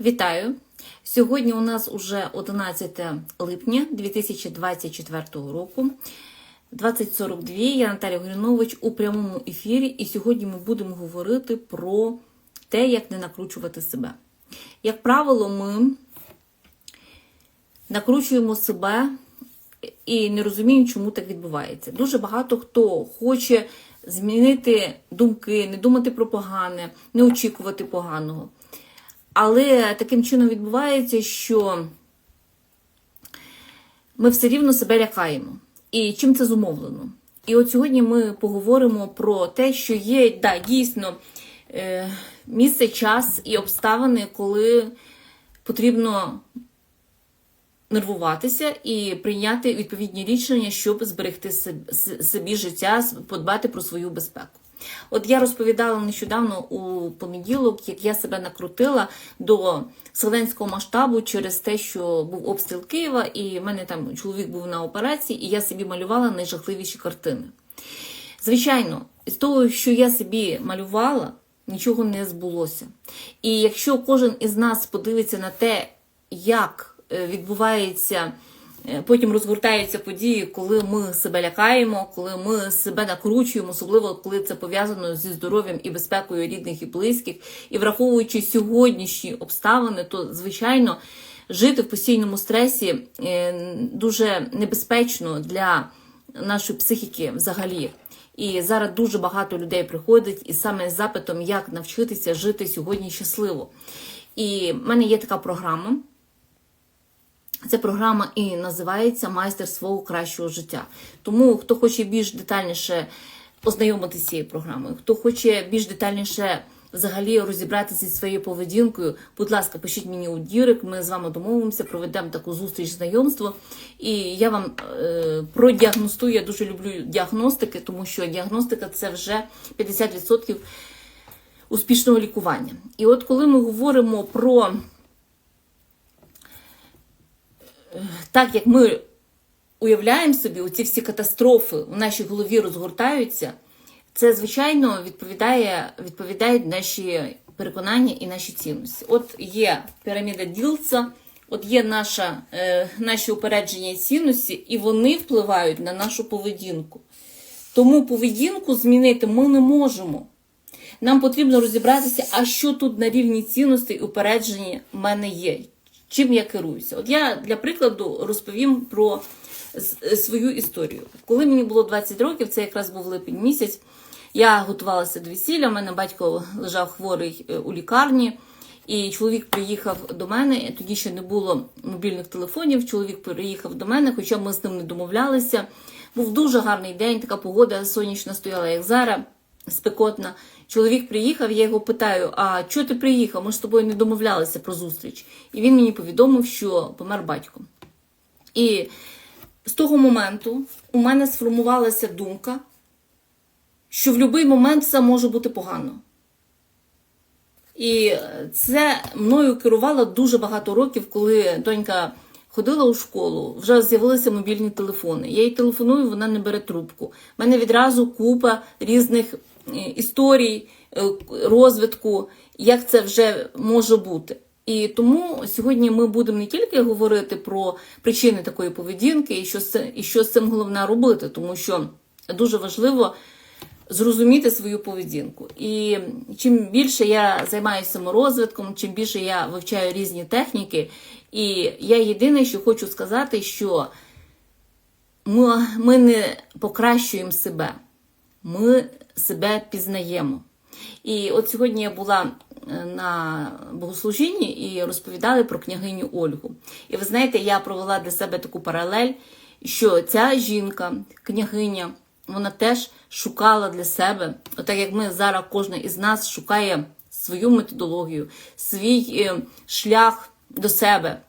Вітаю! Сьогодні у нас уже 11 липня 2024 року. 2042. Я Наталія Горінович у прямому ефірі, і сьогодні ми будемо говорити про те, як не накручувати себе. Як правило, ми накручуємо себе і не розуміємо, чому так відбувається. Дуже багато хто хоче змінити думки, не думати про погане, не очікувати поганого. Але таким чином відбувається, що ми все рівно себе лякаємо. І чим це зумовлено? І от сьогодні ми поговоримо про те, що є да, дійсно е, місце, час і обставини, коли потрібно нервуватися і прийняти відповідні рішення, щоб зберегти собі життя, подбати про свою безпеку. От я розповідала нещодавно у понеділок, як я себе накрутила до вселенського масштабу через те, що був обстріл Києва, і в мене там чоловік був на операції, і я собі малювала найжахливіші картини. Звичайно, з того, що я собі малювала, нічого не збулося. І якщо кожен із нас подивиться на те, як відбувається. Потім розгортаються події, коли ми себе лякаємо, коли ми себе накручуємо, особливо коли це пов'язано зі здоров'ям і безпекою рідних і близьких. І враховуючи сьогоднішні обставини, то звичайно жити в постійному стресі дуже небезпечно для нашої психіки взагалі. І зараз дуже багато людей приходить із саме з запитом, як навчитися жити сьогодні щасливо. І в мене є така програма. Ця програма і називається Майстер свого кращого життя. Тому, хто хоче більш детальніше ознайомитися з цією програмою, хто хоче більш детальніше взагалі розібратися зі своєю поведінкою, будь ласка, пишіть мені у Дірик, ми з вами домовимося, проведемо таку зустріч знайомство. І я вам е, продіагностую, я дуже люблю діагностики, тому що діагностика це вже 50% успішного лікування. І от коли ми говоримо про так як ми уявляємо собі, оці всі катастрофи у нашій голові розгортаються, це, звичайно, відповідає, відповідають наші переконання і наші цінності. От є піраміда Ділца, от є наша, е, наші упередження і цінності, і вони впливають на нашу поведінку. Тому поведінку змінити ми не можемо. Нам потрібно розібратися, а що тут на рівні цінностей і упередження в мене є чим я керуюся. От я для прикладу розповім про свою історію. Коли мені було 20 років, це якраз був липень місяць, я готувалася до весілля. У мене батько лежав хворий е, у лікарні, і чоловік приїхав до мене. Тоді ще не було мобільних телефонів. Чоловік приїхав до мене, хоча ми з ним не домовлялися. Був дуже гарний день, така погода сонячна стояла, як зараз, спекотна. Чоловік приїхав, я його питаю: а чого ти приїхав? Ми ж з тобою не домовлялися про зустріч. І він мені повідомив, що помер батько. І з того моменту у мене сформувалася думка, що в будь-який момент все може бути погано. І це мною керувало дуже багато років, коли донька ходила у школу, вже з'явилися мобільні телефони. Я їй телефоную, вона не бере трубку. У мене відразу купа різних історій, е, розвитку, як це вже може бути. І тому сьогодні ми будемо не тільки говорити про причини такої поведінки, і що і що з цим головне робити, тому що дуже важливо зрозуміти свою поведінку. І чим більше я займаюся саморозвитком, чим більше я вивчаю різні техніки, і я єдине, що хочу сказати, що ми, ми не покращуємо себе. Ми себе пізнаємо. І от сьогодні я була е, на богослужінні і розповідали про княгиню Ольгу. І ви знаєте, я провела для себе таку паралель, що ця жінка, княгиня, вона теж шукала для себе, отак як ми зараз, кожна із нас шукає свою методологію, свій е, шлях до себе.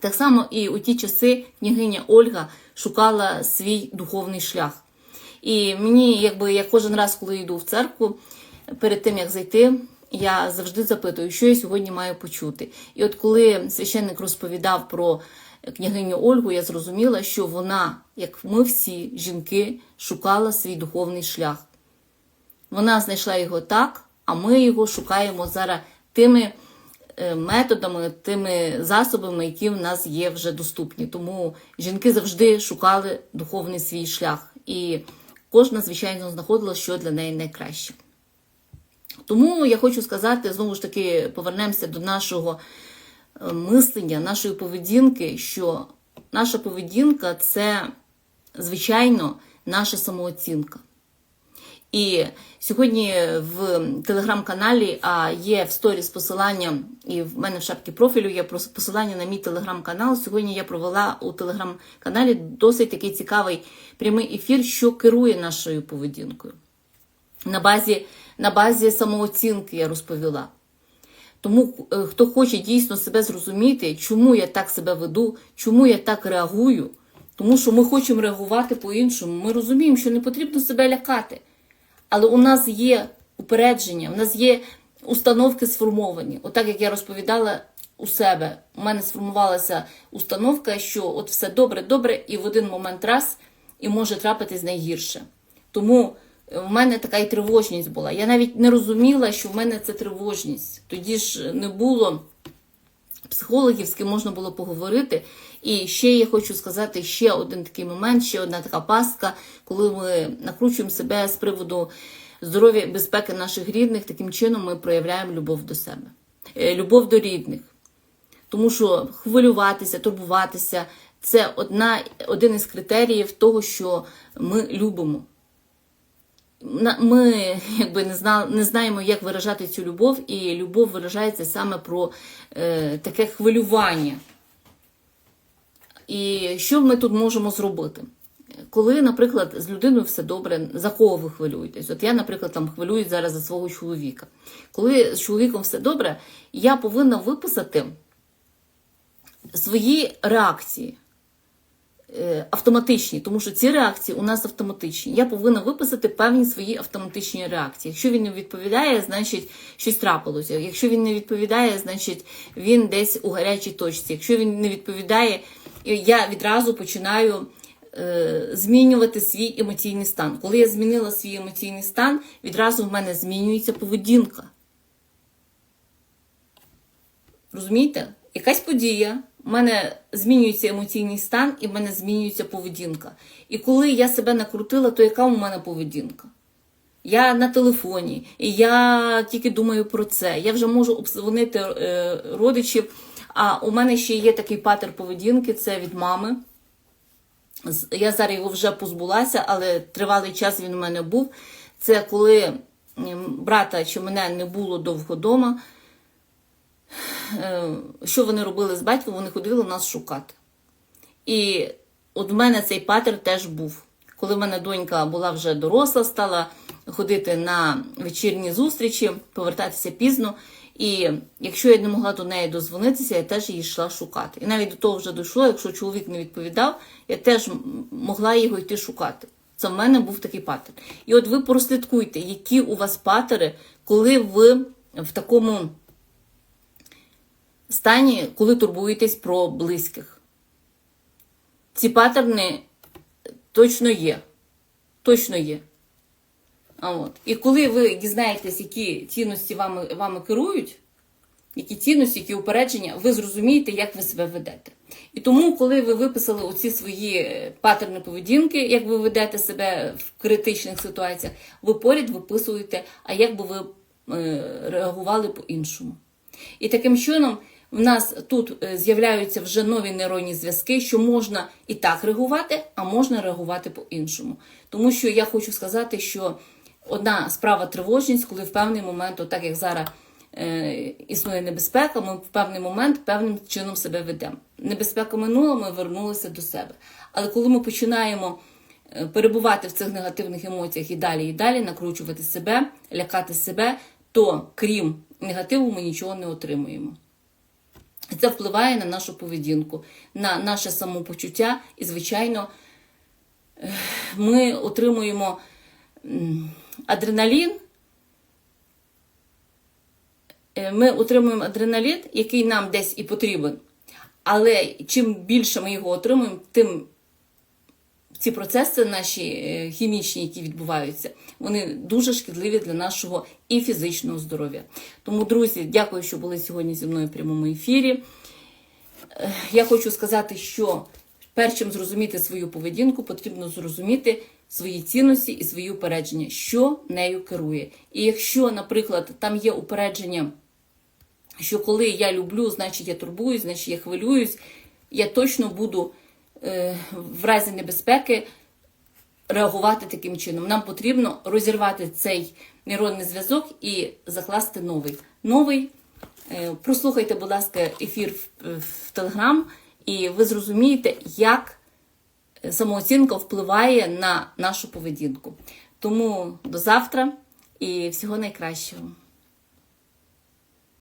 Так само і у ті часи княгиня Ольга шукала свій духовний шлях. І мені, якби я кожен раз, коли йду в церкву, перед тим як зайти, я завжди запитую, що я сьогодні маю почути. І от коли священник розповідав про княгиню Ольгу, я зрозуміла, що вона, як ми всі жінки, шукала свій духовний шлях. Вона знайшла його так, а ми його шукаємо зараз тими е, методами, тими засобами, які в нас є вже доступні. Тому жінки завжди шукали духовний свій шлях, і кожна, звичайно, знаходила, що для неї найкраще. Тому я хочу сказати, знову ж таки, повернемося до нашого е, мислення, нашої поведінки, що наша поведінка це, звичайно, наша самооцінка. І сьогодні в телеграм-каналі, а є в сторіс посилання, і в мене в шапці профілю є посилання на мій телеграм-канал. Сьогодні я провела у телеграм-каналі досить такий цікавий прямий ефір, що керує нашою поведінкою. На базі, на базі самооцінки я розповіла. Тому е, хто хоче дійсно себе зрозуміти, чому я так себе веду, чому я так реагую, тому що ми хочемо реагувати по-іншому. Ми розуміємо, що не потрібно себе лякати. Але у нас є упередження, у нас є установки сформовані. Отак як я розповідала у себе, у мене сформувалася установка, що от все добре, добре, і в один момент раз і може трапитись найгірше. Тому в мене така і тривожність була. Я навіть не розуміла, що в мене це тривожність. Тоді ж не було психологів, з ким можна було поговорити. І ще я хочу сказати ще один такий момент, ще одна така пастка, коли ми накручуємо себе з приводу здоров'я і безпеки наших рідних, таким чином ми проявляємо любов до себе, Е, любов до рідних. Тому що хвилюватися, турбуватися це одна, один із критеріїв того, що ми любимо. Ми якби не зна, не знаємо, як виражати цю любов, і любов виражається саме про е, таке хвилювання. І що ми тут можемо зробити? Коли, наприклад, з людиною все добре, за кого ви хвилюєтесь? От я, наприклад, там хвилююсь зараз за свого чоловіка. Коли з чоловіком все добре, я повинна виписати свої реакції автоматичні, тому що ці реакції у нас автоматичні. Я повинна виписати певні свої автоматичні реакції. Якщо він не відповідає, значить щось трапилося. Якщо він не відповідає, значить він десь у гарячій точці. Якщо він не відповідає, я відразу починаю. е, Змінювати свій емоційний стан. Коли я змінила свій емоційний стан, відразу в мене змінюється поведінка. Розумієте? Якась подія, в мене змінюється емоційний стан і в мене змінюється поведінка. І коли я себе накрутила, то яка у мене поведінка? Я на телефоні, і я тільки думаю про це. Я вже можу обдзвонити е, родичів. А у мене ще є такий патер поведінки це від мами. Я зараз його вже позбулася, але тривалий час він у мене був. Це коли брата чи мене не було довго вдома. Е, Що вони робили з батьком? Вони ходили нас шукати. І от в мене цей патер теж був. Коли в мене донька була вже доросла, стала ходити на вечірні зустрічі, повертатися пізно. І якщо я не могла до неї дозвонитися, я теж її йшла шукати. І навіть до того вже дійшло, якщо чоловік не відповідав, я теж могла його йти шукати. Це в мене був такий патер. І от ви прослідкуйте, які у вас патери, коли ви в такому стані, коли турбуєтесь про близьких. Ці паттерни точно є. Точно є. А от. І коли ви дізнаєтесь, які цінності вами, вами керують, які цінності, які упередження, ви зрозумієте, як ви себе ведете. І тому, коли ви виписали оці свої е, паттерни поведінки, як ви ведете себе в критичних ситуаціях, ви поряд виписуєте, а як би ви е, реагували по-іншому. І таким чином в нас тут е, з'являються вже нові нейронні зв'язки, що можна і так реагувати, а можна реагувати по-іншому. Тому що я хочу сказати, що одна справа тривожність, коли в певний момент, отак як зараз е, існує небезпека, ми в певний момент певним чином себе ведемо. Небезпека минула, ми вернулися до себе. Але коли ми починаємо е, перебувати в цих негативних емоціях і далі, і далі, накручувати себе, лякати себе, то крім негативу ми нічого не отримуємо. Це впливає на нашу поведінку, на наше самопочуття, і, звичайно, е, ми отримуємо адреналін. Е, Ми отримуємо адреналін, який нам десь і потрібен. Але чим більше ми його отримуємо, тим ці процеси наші е, хімічні, які відбуваються, вони дуже шкідливі для нашого і фізичного здоров'я. Тому, друзі, дякую, що були сьогодні зі мною в прямому ефірі. Е, Я хочу сказати, що перш чим зрозуміти свою поведінку, потрібно зрозуміти свої цінності і свої упередження, що нею керує. І якщо, наприклад, там є упередження, що коли я люблю, значить я турбуюсь, значить я хвилююсь, я точно буду в разі небезпеки реагувати таким чином. Нам потрібно розірвати цей нейронний зв'язок і закласти новий. Новий. Е, Прослухайте, будь ласка, ефір в, Телеграм, і ви зрозумієте, як самооцінка впливає на нашу поведінку. Тому до завтра і всього найкращого.